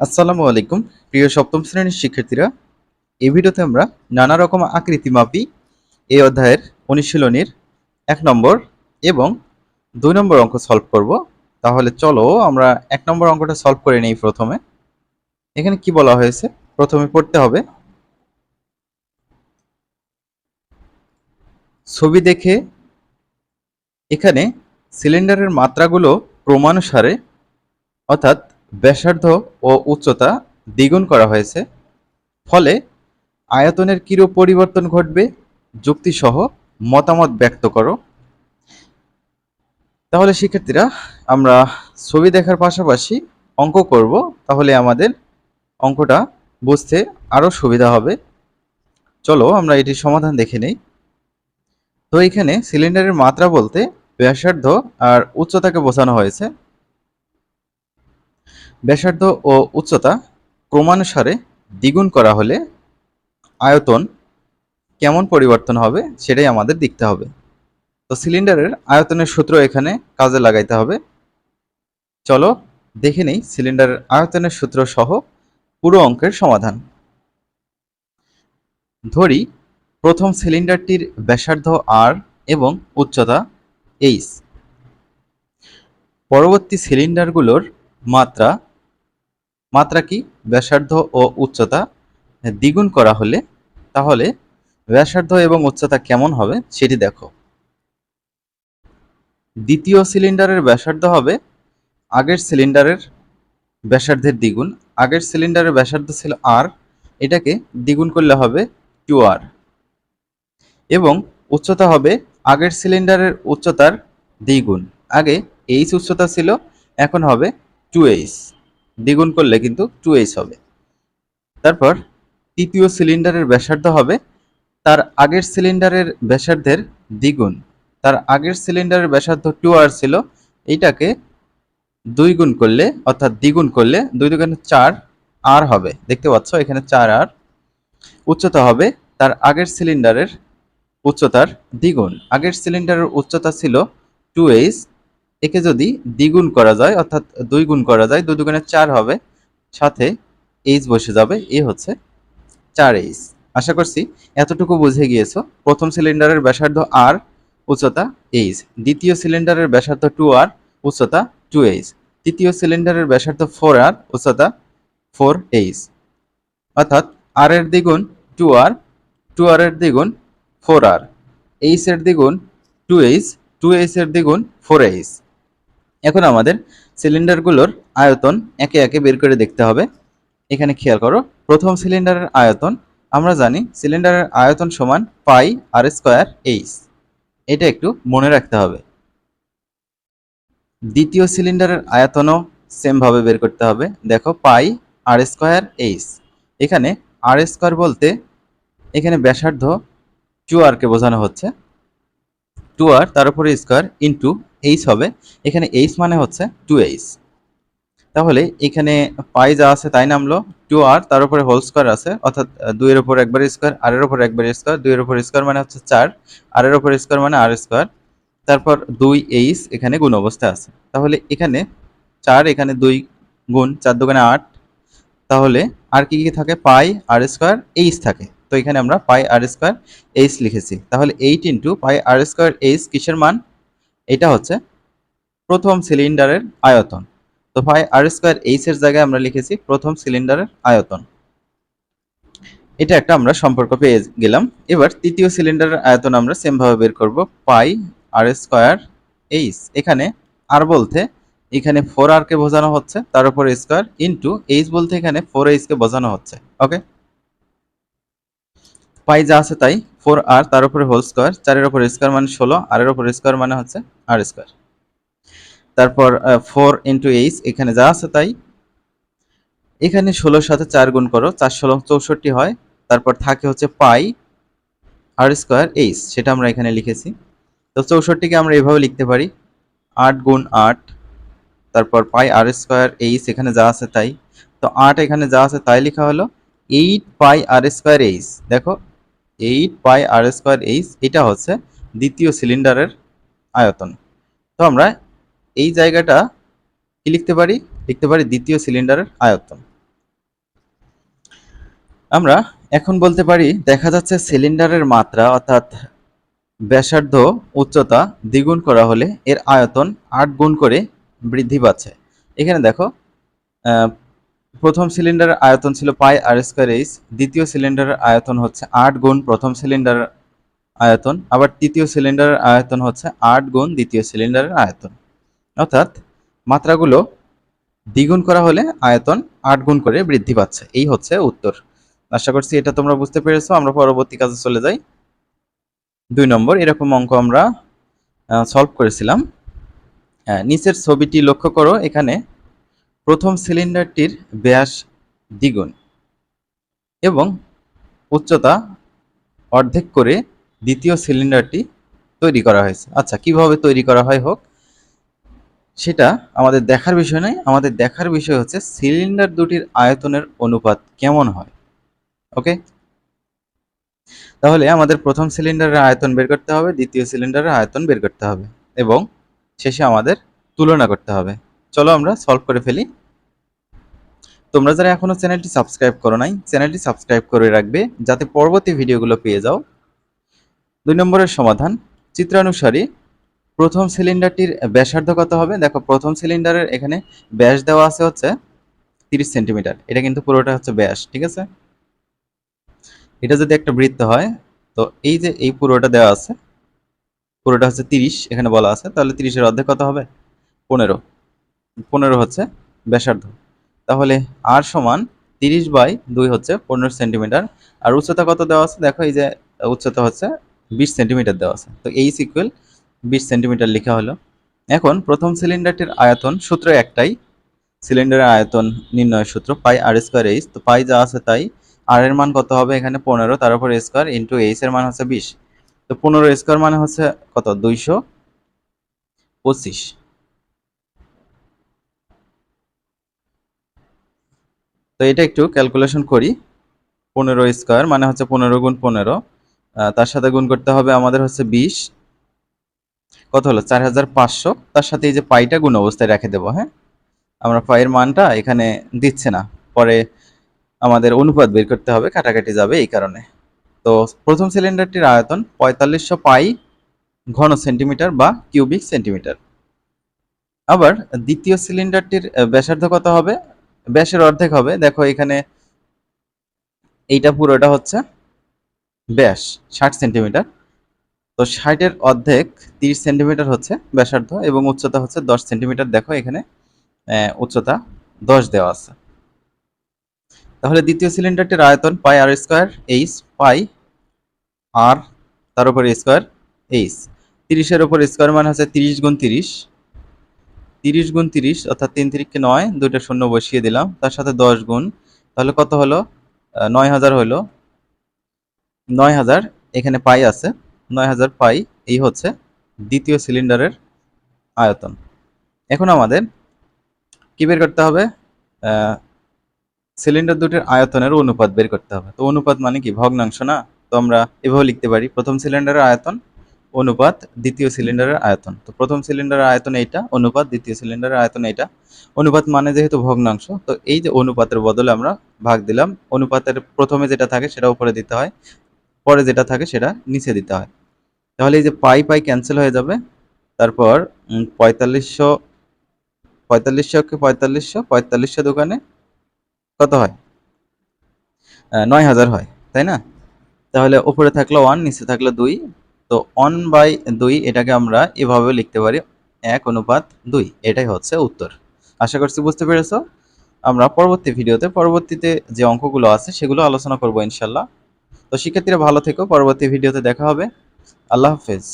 আসসালামু আলাইকুম। প্রিয় সপ্তম শ্রেণির শিক্ষার্থীরা, এই ভিডিওতে আমরা নানা রকম আকৃতি মাপি এই অধ্যায়ের অনুশীলনীর এক নম্বর এবং দুই নম্বর অঙ্ক সলভ করব। তাহলে চলো আমরা এক নম্বর অঙ্কটা সলভ করে নেই প্রথমে। এখানে কি বলা হয়েছে? প্রথমে পড়তে হবে, ছবি দেখে এখানে সিলিন্ডারের মাত্রাগুলো ক্রমানুসারে, অর্থাৎ ব্যাসার্ধ ও উচ্চতা দ্বিগুণ করা হয়েছে, ফলে আয়তনের কিরূপ পরিবর্তন ঘটবে যুক্তিসহ মতামত ব্যক্ত করো। তাহলে শিক্ষার্থীরা, আমরা ছবি দেখার পাশাপাশি অঙ্ক করব, তাহলে আমাদের অঙ্কটা বুঝতে আরও সুবিধা হবে। চলো আমরা এটির সমাধান দেখে নেই। তো এখানে সিলিন্ডারের মাত্রা বলতে ব্যাসার্ধ আর উচ্চতাকে বোঝানো হয়েছে। ব্যাসার্ধ ও উচ্চতা ক্রমানুসারে দ্বিগুণ করা হলে আয়তন কেমন পরিবর্তন হবে সেটাই আমাদের দেখতে হবে। তো সিলিন্ডারের আয়তনের সূত্র এখানে কাজে লাগাইতে হবে। চলো দেখে নেই সিলিন্ডারের আয়তনের সূত্র সহ পুরো অঙ্কের সমাধান। ধরি প্রথম সিলিন্ডারটির ব্যাসার্ধ আর এবং উচ্চতা এইচ পরবর্তী সিলিন্ডারগুলোর মাত্রা মাত্রা কি? ব্যাসার্ধ ও উচ্চতা দ্বিগুণ করা হলে, তাহলে ব্যাসার্ধ এবং উচ্চতা কেমন হবে সেটি দেখো। দ্বিতীয় সিলিন্ডারের ব্যাসার্ধ হবে আগের সিলিন্ডারের ব্যাসার্ধের দ্বিগুণ। আগের সিলিন্ডারের ব্যাসার্ধ ছিল আর এটাকে দ্বিগুণ করলে হবে টু আর এবং উচ্চতা হবে আগের সিলিন্ডারের উচ্চতার দ্বিগুণ। আগে এইচ উচ্চতা ছিল, এখন হবে টু এইচ দ্বিগুণ করলে কিন্তু টু এইচ হবে। তারপর তৃতীয় সিলিন্ডারের ব্যাসার্ধ হবে। তার আগের সিলিন্ডারের ব্যাসার্ধের দ্বিগুণ। তার আগের সিলিন্ডারের ব্যাসার্ধ টু আর ছিল। এইটাকে দুই গুণ করলে, অর্থাৎ দ্বিগুণ করলে দুই দুগুণে চার আর হবে। দেখতে পাচ্ছ, এখানে চার আর উচ্চতা হবে। তার আগের সিলিন্ডারের উচ্চতার দ্বিগুণ। আগের সিলিন্ডারের উচ্চতা ছিল টু এইচ একে যদি দ্বিগুণ করা যায়, অর্থাৎ দুই গুণ করা যায়, দুই দুগুণে চার হবে, সাথে এইচ বসে যাবে এ হচ্ছে চার এইচ আশা করছি এতটুকু বুঝে গিয়েছো। প্রথম সিলিন্ডারের ব্যাসার্ধ আর উচ্চতা এইচ দ্বিতীয় সিলিন্ডারের ব্যাসার্ধ টু আর উচ্চতা টু এইচ তৃতীয় সিলিন্ডারের ব্যাসার্ধ ফোর আর উচ্চতা ফোর এইচ অর্থাৎ আর এর দ্বিগুণ টু আর টু আর এর দ্বিগুণ ফোর আর এইচ এর দ্বিগুণ টু এইচ টু এইচ এর দ্বিগুণ ফোর এইচ এখন আমাদের সিলিন্ডারগুলোর আয়তন একে একে বের করে দেখতে হবে। এখানে খেয়াল করো, প্রথম সিলিন্ডারের আয়তন, আমরা জানি সিলিন্ডারের আয়তন সমান পাই আর স্কোয়ার এইচ। এটা একটু মনে রাখতে হবে। দ্বিতীয় সিলিন্ডারের আয়তনও সেমভাবে বের করতে হবে। দেখো, পাই আর স্কোয়ার এইচ। এখানে আর স্কোয়ার বলতে এখানে ব্যাসার্ধ টু আরকে বোঝানো হচ্ছে। টু আর তার উপরে স্কোয়ার ইন্টু এইচ হবে, এখানে এইচ মানে হচ্ছে টু এইচ তাহলে এখানে পাই যা আছে তাই নামলো টু আর তার উপরে হোল স্কোয়ার আছে, অর্থাৎ দুইয়ের উপর একবার স্কোয়ার আর এর উপর একবার স্কোয়ার দুইয়ের উপর স্কোয়ার মানে হচ্ছে চার আর এর উপর স্কোয়ার মানে আর স্কোয়ার তারপর দুই এইচ এখানে গুণ অবস্থায় আছে। তাহলে এখানে চার এখানে দুই গুণ, চার দোকানে আট। তাহলে আর কি কি থাকে? পাই আর স্কোয়ার এইচ থাকে। তো এখানে আমরা পাই আর স্কোয়ার এইচ লিখেছি। তাহলে eight into pi r square h কিসের মান? এটা হচ্ছে প্রথম সিলিন্ডারের আয়তন। তো পাই আর স্কোয়ার এইচ এর জায়গায় আমরা লিখেছি প্রথম সিলিন্ডারের আয়তন। এটা একটা আমরা সম্পর্ক পেয়ে গেলাম। এবার তৃতীয় সিলিন্ডারের আয়তন আমরা সেমভাবে বের করব পাই আর স্কোয়ার এইচ এখানে আর বলতে এখানে ফোর আর কে বোঝানো হচ্ছে, তার উপর স্কোয়ার ইন্টু এইচ বলতে এখানে ফোর এইচ কে বোঝানো হচ্ছে ওকে পাই যা আছে তাই ফোর আর তার উপরে হোল স্কোয়ার চারের উপর স্কোয়ার মানে ষোলো আর এর উপর স্কোয়ার মানে হচ্ছে আর স্কোয়ার তারপর ফোর ইন্টু এইচ এখানে যা আছে তাই। এখানে ষোলোর সাথে চার গুণ করো চার ষোলো চৌষট্টি হয়। তারপর থাকে হচ্ছে পাই আর স্কোয়ার এইচ সেটা আমরা এখানে লিখেছি। তো চৌষট্টিকে আমরা এভাবে লিখতে পারি। আট গুণ আট, তারপর পাই আর স্কোয়ার এইচ এখানে যা আছে তাই। তো আট এখানে যা আছে তাই লেখা হলো eight pi r square h দেখো eight pi r square h এটা হচ্ছে দ্বিতীয় সিলিন্ডারের আয়তন। তো আমরা এই জায়গাটা কি লিখতে পারি? লিখতে পারি দ্বিতীয় সিলিন্ডারের আয়তন। আমরা এখন বলতে পারি, দেখা যাচ্ছে সিলিন্ডারের মাত্রা অর্থাৎ ব্যাসার্ধ উচ্চতা দ্বিগুণ করা হলে এর আয়তন আট গুণ করে বৃদ্ধি পাচ্ছে। এখানে দেখো প্রথম সিলিন্ডারের আয়তন ছিল পাই আর স্কোয়ার এইচ, দ্বিতীয় সিলিন্ডারের আয়তন হচ্ছে আট গুণ প্রথম সিলিন্ডারের আয়তন আবার তৃতীয় সিলিন্ডারের আয়তন হচ্ছে আট গুণ দ্বিতীয় সিলিন্ডারের আয়তন। অর্থাৎ মাত্রাগুলো দ্বিগুণ করা হলে আয়তন আট গুণ করে বৃদ্ধি পাচ্ছে। এই হচ্ছে উত্তর। আশা করছি এটা তোমরা বুঝতে পেরেছ। আমরা পরবর্তী কাজে চলে যাই। দুই নম্বর এরকম অঙ্ক আমরা সলভ করেছিলাম। আহ, নিচের ছবিটি লক্ষ্য করো। এখানে প্রথম সিলিন্ডারটির ব্যাস দ্বিগুণ এবং উচ্চতা অর্ধেক করে দ্বিতীয় সিলিন্ডারটি তৈরি করা হয়েছে। আচ্ছা কীভাবে তৈরি করা হয় হোক, সেটা আমাদের দেখার বিষয় নয়। আমাদের দেখার বিষয় হচ্ছে সিলিন্ডার দুটির আয়তনের অনুপাত কেমন হয়। ওকে? তাহলে আমাদের প্রথম সিলিন্ডারের আয়তন বের করতে হবে, দ্বিতীয় সিলিন্ডারের আয়তন বের করতে হবে এবং শেষে আমাদের তুলনা করতে হবে। চলো আমরা সলভ করে ফেলি। তোমরা যারা এখনও চ্যানেলটি সাবস্ক্রাইব করো নাই, চ্যানেলটি সাবস্ক্রাইব করে রাখবে, যাতে পরবর্তী ভিডিওগুলো পেয়ে যাও। দুই নম্বরের সমাধান, চিত্রানুসারী, প্রথম সিলিন্ডারটির ব্যাসার্ধ কত হবে? দেখো, প্রথম সিলিন্ডারের এখানে ব্যাস দেওয়া আছে হচ্ছে তিরিশ সেন্টিমিটার। এটা কিন্তু পুরোটা হচ্ছে ব্যাস, ঠিক আছে? এটা যদি একটা বৃত্ত হয়, তো এই যে এই পুরোটা দেওয়া আছে, পুরোটা হচ্ছে তিরিশ, এখানে বলা আছে, তাহলে তিরিশের অর্ধেক কত হবে? পনেরো। পনেরো হচ্ছে ব্যাসার্ধ। তাহলে আর সমান তিরিশ বাই দুই হচ্ছে পনেরো সেন্টিমিটার। আর উচ্চতা কত দেওয়া আছে? দেখো, এই যে উচ্চতা হচ্ছে বিশ সেন্টিমিটার দেওয়া আছে। তো এই সিকুয়েল বিশ সেন্টিমিটার লেখা হলো। এখন প্রথম সিলিন্ডারটির আয়তন সূত্র একটাই। সিলিন্ডারের আয়তন নির্ণয়ের সূত্র পাই আর স্কোয়ার এইচ। তো পাই যা আছে তাই। আর এর মান কত হবে এখানে? পনেরো। তার উপর স্কোয়ার ইন্টু এইচ এর মান হচ্ছে বিশ। তো পনেরো স্কোয়ার মানে হচ্ছে কত? দুইশো পঁচিশ। তো এটা একটু ক্যালকুলেশন করি। পনেরো স্কোয়ার মানে হচ্ছে পনেরো গুণ পনেরো। তার সাথে গুণ করতে হবে আমাদের হচ্ছে বিশ। কত হলো? চার হাজার পাঁচশো। তার সাথে এই যে পাইটা গুণ অবস্থায় রেখে দেবো হ্যাঁ? আমরা পায়ের মানটা এখানে দিচ্ছে না। পরে আমাদের অনুপাত বের করতে হবে, কাটাকাটি যাবে এই কারণে। তো প্রথম সিলিন্ডারটির আয়তন পঁয়তাল্লিশশো পাই ঘন সেন্টিমিটার বা কিউবিক সেন্টিমিটার। আবার দ্বিতীয় সিলিন্ডারটির ব্যাসার্ধ কত হবে? ব্যাসের অর্ধেক হবে। দেখো এখানে এইটা পুরোটা হচ্ছে ব্যাস, ষাট সেন্টিমিটার। তো ষাটের অর্ধেক তিরিশ সেন্টিমিটার হচ্ছে ব্যাসার্ধ এবং উচ্চতা হচ্ছে দশ সেন্টিমিটার। দেখো এখানে উচ্চতা দশ দেওয়া আছে। তাহলে দ্বিতীয় সিলিন্ডারটির আয়তন পাই আর স্কোয়ার এইচ, পাই আর তার উপরে স্কোয়ার এইচ। তিরিশের উপর স্কোয়ার মানে হচ্ছে তিরিশ গুণ তিরিশ। তিরিশ গুণ তিরিশ, অর্থাৎ তিন তিরিশকে নয়, দুইটা শূন্য বসিয়ে দিলাম, তার সাথে দশ গুণ। তাহলে কত হলো? নয় হাজার হলো। নয় হাজার এখানে পাই আছে, নয় হাজার পাই, এই হচ্ছে দ্বিতীয় সিলিন্ডারের আয়তন। এখন আমাদের কি বের করতে হবে? সিলিন্ডার দুটির আয়তনের অনুপাত বের করতে হবে। তো অনুপাত মানে কি? ভগ্নাংশ না? তো আমরা এভাবে লিখতে পারি। প্রথম সিলিন্ডারের আয়তন, অনুপাত দ্বিতীয় সিলিন্ডারের আয়তন। তো প্রথম সিলিন্ডারের আয়তন এইটা, অনুপাত দ্বিতীয় সিলিন্ডারের আয়তন এইটা। অনুপাত মানে যেহেতু ভগ্নাংশ, তো এই যে অনুপাতের বদলে আমরা ভাগ দিলাম। অনুপাতের প্রথমে যেটা থাকে সেটা উপরে দিতে হয়। পরে যেটা থাকে সেটা নিচে দিতে হয়। তাহলে এই যে পাই পাই ক্যান্সেল হয়ে যাবে তারপর উম, পঁয়তাল্লিশশো পঁয়তাল্লিশশোকে পঁয়তাল্লিশশো পঁয়তাল্লিশশো দোকানে কত হয়? নয় হাজার হয় তাই না? তাহলে উপরে থাকল ওয়ান নিচে থাকল দুই। তো ওয়ান বাই দুই এটাকে আমরা এভাবে লিখতে পারি এক অনুপাত দুই। এটাই হচ্ছে উত্তর। আশা করছি বুঝতে পেরেছ? আমরা পরবর্তী ভিডিওতে পরবর্তীতে যে অঙ্কগুলো আছে সেগুলো আলোচনা করব ইনশাল্লাহ। তো শিক্ষার্থীরা ভালো থেকো পরবর্তী ভিডিওতে দেখা হবে। আল্লাহ হাফেজ।